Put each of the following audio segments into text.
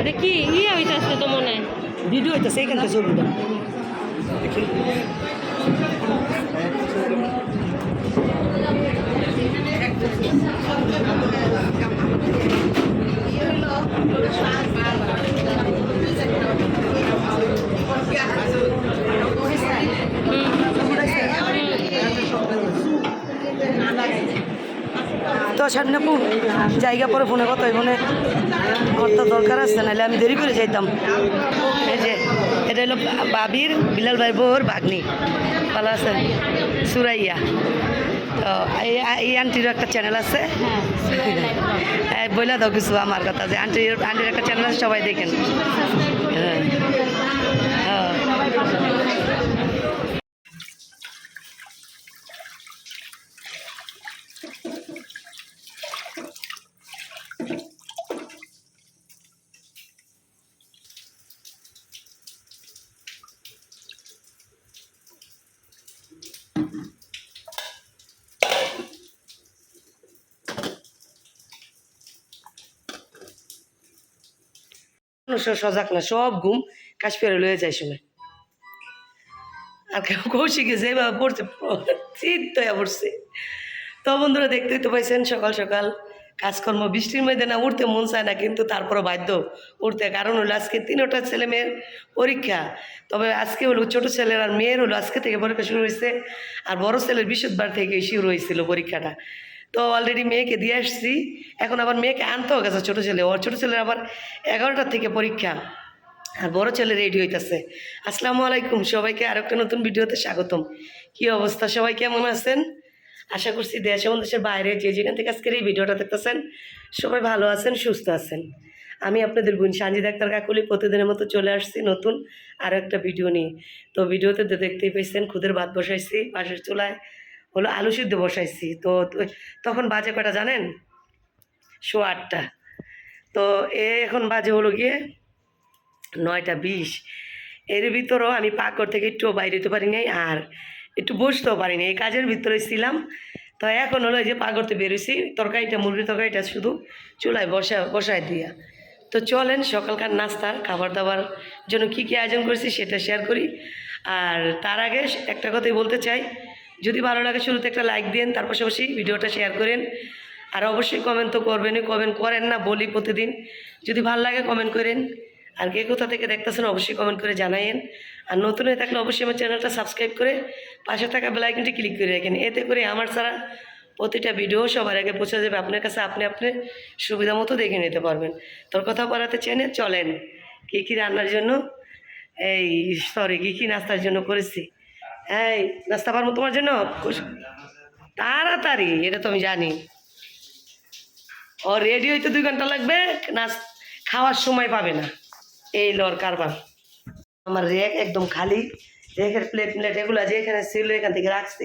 এটা কি? ইয়ে হইতাছে তো মনে হয়। ভিডিও হইতেছে এইখান থেকে ছবিটা। তো সামনে পু জায়গা পরে ফোনে কথা ফোনে কত দরকার আছে, নাহলে আমি দেরি করে যাইতাম। এই যে, এটা হলো বাবির বিলাল ভাই বাগনি ভালো আছে? সুরাইয়া। তো এই এই আন্টির একটা চ্যানেল আছে। এই বইলা দাও কিছু আমার কথা যে আন্টির আন্টির একটা চ্যানেল আছে, সবাই দেখেন। হ্যাঁ। হ্যাঁ। মানুষের সজাগ না, সব ঘুম কাশ্মীরে লয়ে যায় সময় আর কেউ কৌশিকে যেভাবে পড়ছে চিত্ত হয়ে পড়ছে। তো বন্ধুরা দেখতেই তো পাইছেন, সকাল সকাল কাজকর্ম, বৃষ্টির মধ্যে না উঠতে মন চায় না, কিন্তু তারপরও বাধ্য উঠতে। কারণ হলো আজকে তিনটা ছেলে মেয়ের পরীক্ষা। তবে আজকে হলো ছোটো ছেলের আর মেয়ের হলো, আজকে থেকে পরীক্ষা শুরু হয়েছে। আর বড় ছেলের বৃহস্পতিবার থেকে শুরু হয়েছিল পরীক্ষাটা। তো অলরেডি মেয়েকে দিয়ে আসছি। এখন আবার মেয়েকে আনতেও গেছে ছোটো ছেলে। ওর ছোটো ছেলের আবার এগারোটার থেকে পরীক্ষা। আর বড় ছেলে রেডি হইতেছে। আসসালামু আলাইকুম, সবাইকে আর একটা নতুন ভিডিওতে স্বাগতম। কি অবস্থা? সবাই কেমন আছেন? আশা করছি দেশ এবং দেশের বাইরে যে যেখান থেকে আজকের এই ভিডিওটা দেখতেছেন, সবাই ভালো আছেন, সুস্থ আছেন। আমি আপনাদের বোন সানজি ডাক্তার কাকুলি প্রতিদিনের মতো চলে আসছি নতুন আরও একটা ভিডিও নিয়ে। তো ভিডিওতে দেখতেই পেয়েছেন খুদের ভাত বসাইছি পাশের চুলায়। হলো আলু সিদ্ধ বসাইছি। তো তখন বাজে কটা জানেন? শো আটটা। তো এ এখন বাজে হলো গিয়ে নয়টা বিশ। এর ভিতরেও আমি পাকড় থেকে একটু বাইরে যেতে পারি নাই আর একটু বসতেও পারি নাই। এই কাজের ভিতরে ছিলাম। তো এখন হলো এই যে পাকড়তে বেরোইছি তরকারিটা, মুরগির তরকারিটা শুধু চুলায় বসা, বসায় দিয়া। তো চলেন সকালকার নাস্তার খাবার দাবার জন্য কী কী আয়োজন করেছি সেটা শেয়ার করি। আর তার আগে একটা কথাই বলতে চাই। যদি ভালো লাগে শুরুতে একটা লাইক দিন তার পাশাপাশি ভিডিওটা শেয়ার করেন। আর অবশ্যই কমেন্ট তো করবেনই কমেন্ট করেন না, বলি প্রতিদিন। যদি ভালো লাগে কমেন্ট করেন। আর কে কোথা থেকে দেখতেছেন, অবশ্যই কমেন্ট করে জানাইন আর নতুন হয়ে থাকলে অবশ্যই আমার চ্যানেলটা সাবস্ক্রাইব করে পাশে থাকা বেলাইকনটি ক্লিক করে রাখেন। এতে করে আমার ছাড়া প্রতিটা ভিডিও সবার আগে পৌঁছে যাবে। আপনার কাছে আপনি আপনি সুবিধা মতো দেখে নিতে পারবেন। তোর কথা বলাতে চেনে চলেন। কী কী রান্নার জন্য, এই সরি কী কী নাস্তার জন্য করেছি। এই, নাস্তা পারব তোমার জন্য? তাড়াতাড়ি, এটা তো আমি জানি। ও রেডি হইতে দুই ঘণ্টা লাগবে নাচ খাওয়ার সময় পাবে না। এই লর কারবার। আমার রেক একদম খালি, রেকের প্লেট প্লেট এগুলো যে এখানে ছিল, এখান থেকে রাখছি।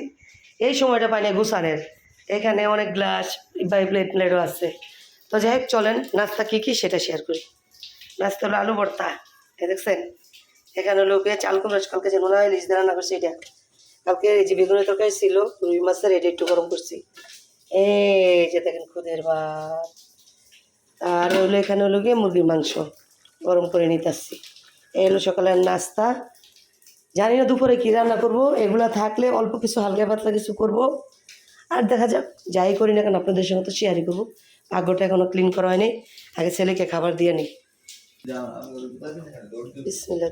এই সময়টা পাই না গুছানের। এখানে অনেক গ্লাস বা প্লেট প্লেটও আছে। তো যাই হোক, চলেন, নাস্তা কী কী সেটা শেয়ার করি। নাস্তা হলো আলু ভর্তা দেখছেন? এখানে হলো পেঁয়াজ চাল কুমড়াচ কালকে যে হয় লিজ রান্না করছি এটা কালকে এই যে বেগুনের তরকারি ছিল, রুই মাছের, এটা একটু গরম করছি। এই যে দেখেন খুদের ভাত। আর হলো এখানে হলো গিয়ে মুরগির মাংস, গরম করে নিতে আসছি। এই হলো সকালের নাস্তা। জানি না দুপুরে কী রান্না করব, এগুলো থাকলে অল্প কিছু হালকা পাতলা কিছু করব। আর দেখা যাক, যাই করি না কেন আপনাদের সঙ্গে তো শেয়ারই করব। ভাগ্যটা এখনও ক্লিন করা হয়নি। আগে ছেলেকে খাবার দিয়ে নিই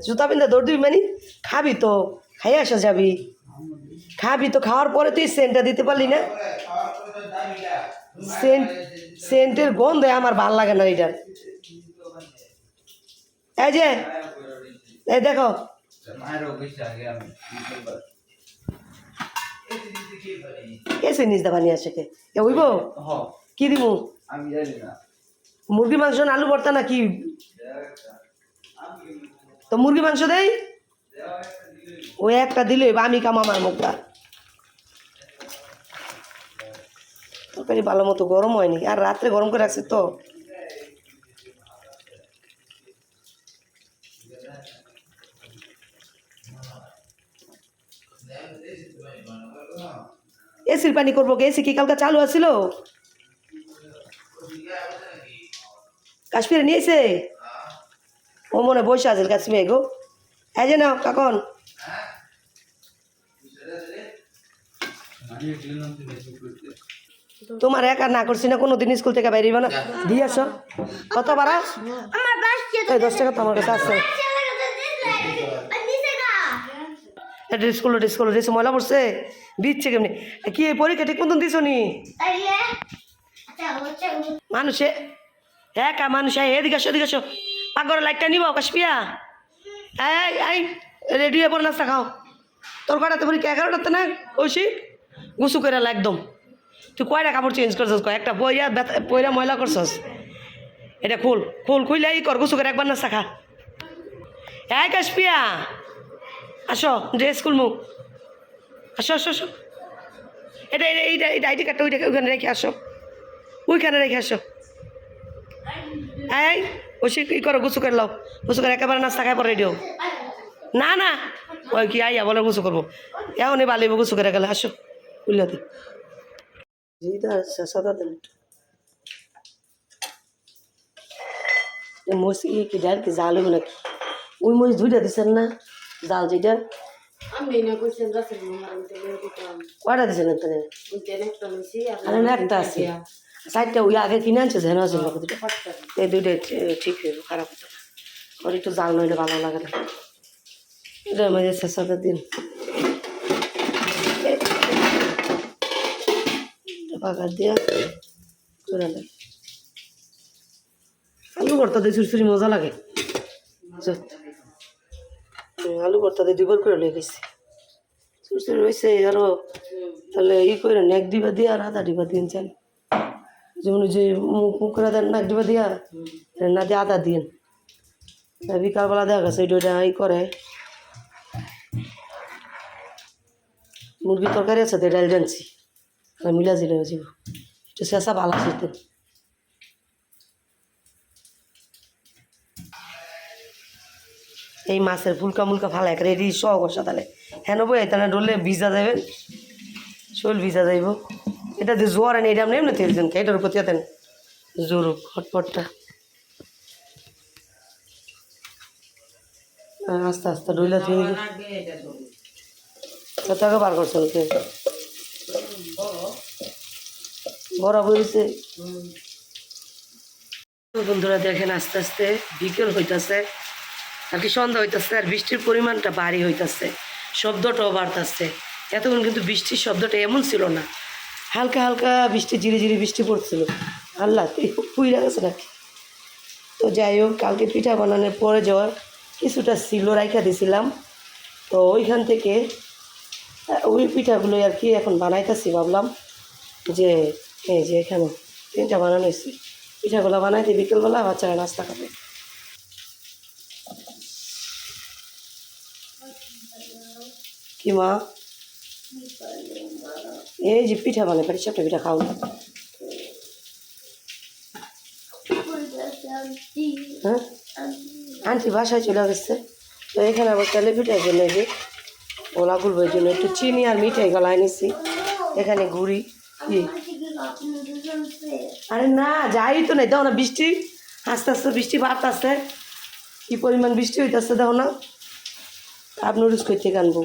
জুতা পিন্ধা দৌড় দিবি। মানে? খাবি তো খাই আসা যাবি। খাবি তো খাওয়ার পরে তুই সেন্টটা দিতে পারলি না? সেন্ট সেন্টের গন্ধে আমার ভালো লাগে না এটার এই যে এই দেখো। এসে নিজ দা বানিয়ে আসে কে এ কি দিব আমি জানি না। মুরগি মাংস না আলু ভর্তা না কি তো মুরগি মাংস দেই? ওই একটা দিলে আমি কাম আমার মুখটা। তরকারি ভালো মতো গরম হয়নি। আর রাত্রে গরম করে রাখছি তো। এসির পানি করব এসি কি কালকে চালু আছিল? কাশ্মীরে নিয়েছে? ও মনে বসে আছে কাশ্মীরে গো। এই যে নাও কাকন। তোমার একা না করছি না কোনো দিন স্কুল থেকে বাইরে না? দিয়ে আসো কত বারা এই দশ টাকা তোমার কাছে আছে। এটা স্কুল স্কুল ড্রেস ময়লা পড়ছে? দিচ্ছে কেমনি? কি পরীক্ষা ঠিক মতন দিছো নি? মানুষে একা মানুষ, এই এদিকে আসো এদিকে আসো। পাকঘরের লাইটটা নিব কাশপিয়া এই এই রেডি হয়ে পড়ে নাস্তা খাও। তোর কটাতে পরীক্ষা এগারোটাতে না, কৌশিক? গুছু করে একদম। তুই কয়টা কাপড় চেঞ্জ করছস একটা পয়রা পয়রা ময়লা করছস? এটা খুল খুল খুললে এই কর গুছু করে একবার নাস্তা খা। এই কাশপিয়া আসো ড্রেস মুখ আসো আসো আসো। এটা এইটা এইটা, আইডি কার্ডটা ওইটা ওইখানে রেখে আসো। ওইখানে রেখে আসো। এই ওসি কি করো গুছু করে লাও? গুছু করে একেবারে নাস্তা খাই পরে রেডি না না। ওই কি আইয়া বলে গুছু করব। এমনই বালিব গুছু করে গেলে আসো বুঝলে দি। সাদা দেন মরিচ কি কি ডাল কি জাল হইব নাকি? ওই মরিচ দুইটা দিছেন না? জাল যেটা না তো কয়টা দিছেন একটা আছে। সাইডটা ওই আগে কিনে আনছে যেন আছে লোক দুটো এই দুইটা ঠিক হইব খারাপ হতো না ওর একটু জাল নইলে ভালো লাগে না। এটা আমাদের শেষাটা দিন। পাকা দিয়া করে আলু ভর্তা দিয়ে চুরচুরি মজা লাগে। আলু ভর্তা দিয়ে দুবার করে লেগে গেছে। চুরচুরি হয়েছে আরও তাহলে ই করে নেক দিবা দিয়ে আর আধা দিবা দিন চাল যেমন যে মুখ দেন নাক দিবা দিয়া না দিয়ে আদা দিন বিকালবেলা দেখা গেছে ওইটা ওইটা ই করে মুরগি তরকারি আছে তো ডাল জানছি মিলা দিলে যাব একটু শেষা ভালো আছে তো এই মাছের ফুলকা মুলকা ফালাই রেডি সহ বসা তাহলে হ্যাঁ বই তাহলে ডলে ভিজা যাবে শোল ভিজা যাইব এটা দিয়ে জোয়ার এনে এটা নেই না তেল জন এটার উপর দেন। জোর হটপটটা আস্তে আস্তে ডইলা দিয়ে কত বার করছেন কে বড় বইছে বন্ধুরা দেখেন আস্তে আস্তে বিকেল হইতাছে আর কি সন্ধ্যা হইতাছে আর বৃষ্টির পরিমাণটা ভারী হইতাছে শব্দটাও বাড়তাছে। এতক্ষণ কিন্তু বৃষ্টির শব্দটা এমন ছিল না। হালকা হালকা বৃষ্টি ধীরে ধীরে বৃষ্টি পড়ছিল। আল্লাহ, তুই পুইরা গেছে নাকি? তো যাই হোক, কালকে পিঠা বানানোর পরে যাওয়ার কিছুটা ছিল রাইখা দিছিলাম। তো ওইখান থেকে ওই পিঠাগুলো আর কি এখন বানাইতেছি ভাবলাম যে, এই যে এখানে তিনটা বানানো হয়েছে। পিঠাগুলো বানাইতে বিকেলবেলা, বাচ্চারা নাস্তা খাবে। কি মা? এই যে পিঠা বানাই পারি সবটা পিঠা খাও হ্যাঁ? আন্টি বাসায় চলে গেছে। তো এখানে আবার তেলে পিঠার জন্য যে ওলা গুলবের জন্য একটু চিনি আর মিঠাই গলায় নিছি। এখানে ঘুরি আরে না, যাই তো নাই দেখো না বৃষ্টি। আস্তে আস্তে বৃষ্টি বাড়তেছে। কি পরিমাণ বৃষ্টি হইতেছে দেখো না। কাপ নুডলস করতে আনব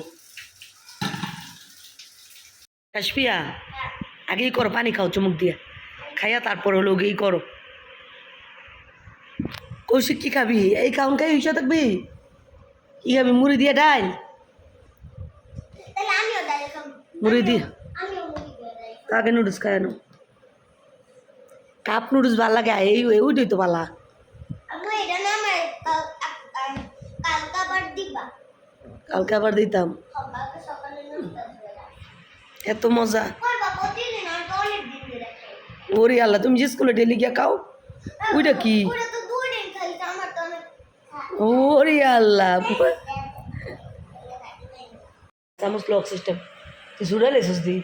কাশপিয়া আগেই করো, পানি খাও, চুমুক দিয়া। খাইয়া তারপর হলো গিয়ে করো। কৌশিক, কি খাবি? এই খাউন খাই হিসা থাকবি? কি খাবি? মুড়ি দিয়ে ডাল? মুড়ি দিয়ে। তাকে নুডলস খায় না কাপ নুডলস ভালো লাগে, এই ওইটাই তো ভালা কালকে আবার দিতাম। এত মজা। ওরে আল্লাহ, তুমি যে স্কুলে ডেলি গিয়া খাও, ওইটা কি? ওরে আল্লাহ লক সিস্টেম তুই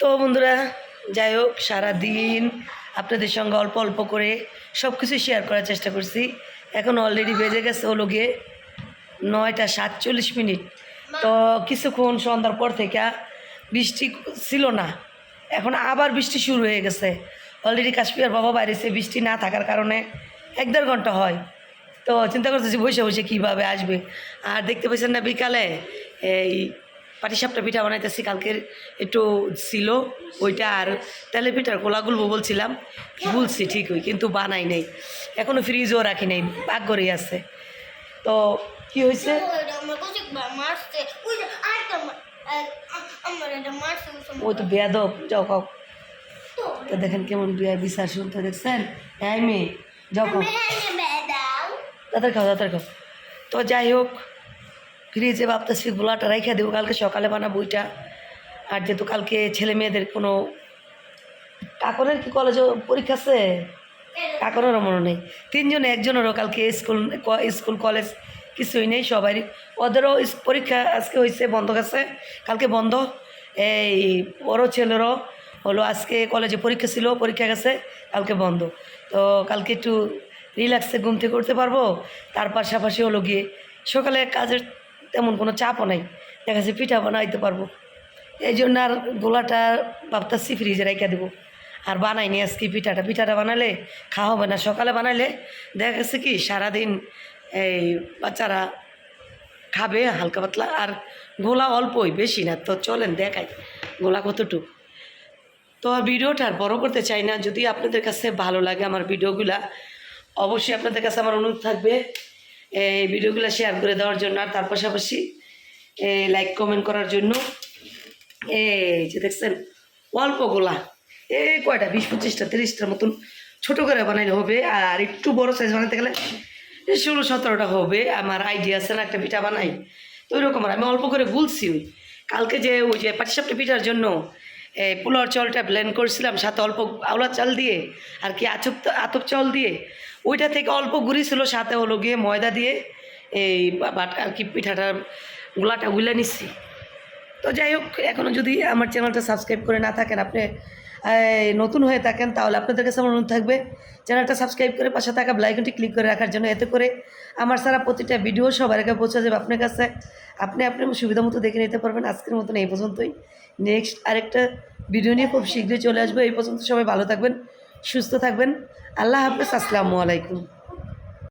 তো বন্ধুরা, যাই হোক, সারাদিন আপনাদের সঙ্গে অল্প অল্প করে সব কিছু শেয়ার করার চেষ্টা করছি। এখন অলরেডি বেজে গেছে হলো গিয়ে নয়টা সাতচল্লিশ মিনিট। তো কিছুক্ষণ সন্ধ্যার পর থেকে বৃষ্টি ছিল না। এখন আবার বৃষ্টি শুরু হয়ে গেছে। অলরেডি কাশ্মীর বাবা বাইরেছে, বৃষ্টি না থাকার কারণে এক দেড় ঘণ্টা হয়। তো চিন্তা করতেছি বসে বসে কীভাবে আসবে। আর দেখতে পাচ্ছেন না বিকালে এই পাটিসাপটা পিঠা বানাইতেছি, কালকের একটু ছিল ওইটা আর তেলে পিঠার গোলা গুলবো বলছিলাম বলছি ঠিকই, কিন্তু বানাই নেই। এখনও ফ্রিজও রাখি নেই পাক করেই আছে। তো কি হয়েছে? ওই তো বেয়াদব, যাও কাও তো দেখেন কেমন বিয়ার বিচার শুনতে দেখছেন? হ্যাঁ মেয়ে, যাও তাদের খাও তাদের খাও। তো যাই হোক ফ্রিজে ভাবতেছি গোলাটা রেখে দেবো, কালকে সকালে বানাবো বইটা আর যেহেতু কালকে ছেলে মেয়েদের কোনো কাকনের কি কলেজে পরীক্ষা আছে? কাকনেরও মনে নেই। তিনজনে, একজনেরও কালকে স্কুল স্কুল কলেজ কিছুই নেই, সবারই। ওদেরও পরীক্ষা আজকে হয়েছে বন্ধ গেছে। কালকে বন্ধ। এই বড় ছেলেরও হলো আজকে কলেজে পরীক্ষা ছিল, পরীক্ষা গেছে, কালকে বন্ধ। তো কালকে একটু রিল্যাক্সে ঘুম থেকে করতে পারব। তার পাশাপাশি হলো গিয়ে সকালে কাজের তেমন কোনো চাপও নাই। দেখা যাচ্ছে পিঠা বানাইতে পারব। এই জন্য আর গোলাটা ভাবতেছি ফ্রিজে রেখে দেবো। আর বানাইনি আজকে পিঠাটা। পিঠাটা বানালে খাওয়া হবে না। সকালে বানাইলে দেখা গেছে কি, সারাদিন এই বাচ্চারা খাবে হালকা পাতলা, আর গোলা অল্পই, বেশি না। তো চলেন দেখাই গোলা কতটুকু। তো ভিডিওটা আর বড় করতে চাই না। যদি আপনাদের কাছে ভালো লাগে আমার ভিডিওগুলা, অবশ্যই আপনাদের কাছে আমার অনুরোধ থাকবে এই ভিডিওগুলো শেয়ার করে দেওয়ার জন্য। আর তার পাশাপাশি লাইক কমেন্ট করার জন্য। এই যে দেখছেন, অল্প গোলা এই কয়টা? বিশ পঁচিশটা, তিরিশটার মতন। ছোটো করে বানাইলে হবে, আর একটু বড় সাইজ বানাতে গেলে ষোলো, সতেরোটা হবে, আমার আইডিয়া আছে না, একটা পিঠা বানাই। তো ওইরকম আমি অল্প করে গুলছি ওই। কালকে যে ওই যে পাটিসাপটি পিঠার জন্য পোলার চলটা ব্লেন্ড করছিলাম, সাথে অল্প আওলা চাল দিয়ে, আর কি আচপ আতপ চল দিয়ে, ওইটা থেকে অল্প গুড়ি ছিল, সাথে হলো গিয়ে ময়দা দিয়ে এই বাটা আর কি পিঠাটা গোলাটা গুলে নিচ্ছি তো যাই হোক এখনও যদি আমার চ্যানেলটা সাবস্ক্রাইব করে না থাকেন, আপনি নতুন হয়ে থাকেন, তাহলে আপনাদের কাছে আমার অনুরোধ থাকবে, চ্যানেলটা সাবস্ক্রাইব করে পাশে থাকা ব্লাইকনটি ক্লিক করে রাখার জন্য, এতে করে আমার সারা প্রতিটা ভিডিও সবার আগে পৌঁছে যাবে আপনার কাছে। আপনি আপনার সুবিধা মতো দেখে নিতে পারবেন। আজকের মতন এই পর্যন্তই। নেক্সট আরেকটা ভিডিও নিয়ে খুব শীঘ্রই চলে আসবে। এই পর্যন্ত সবাই ভালো থাকবেন, সুস্থ থাকবেন। আল্লাহ হাফেজ। আসসালামু আলাইকুম।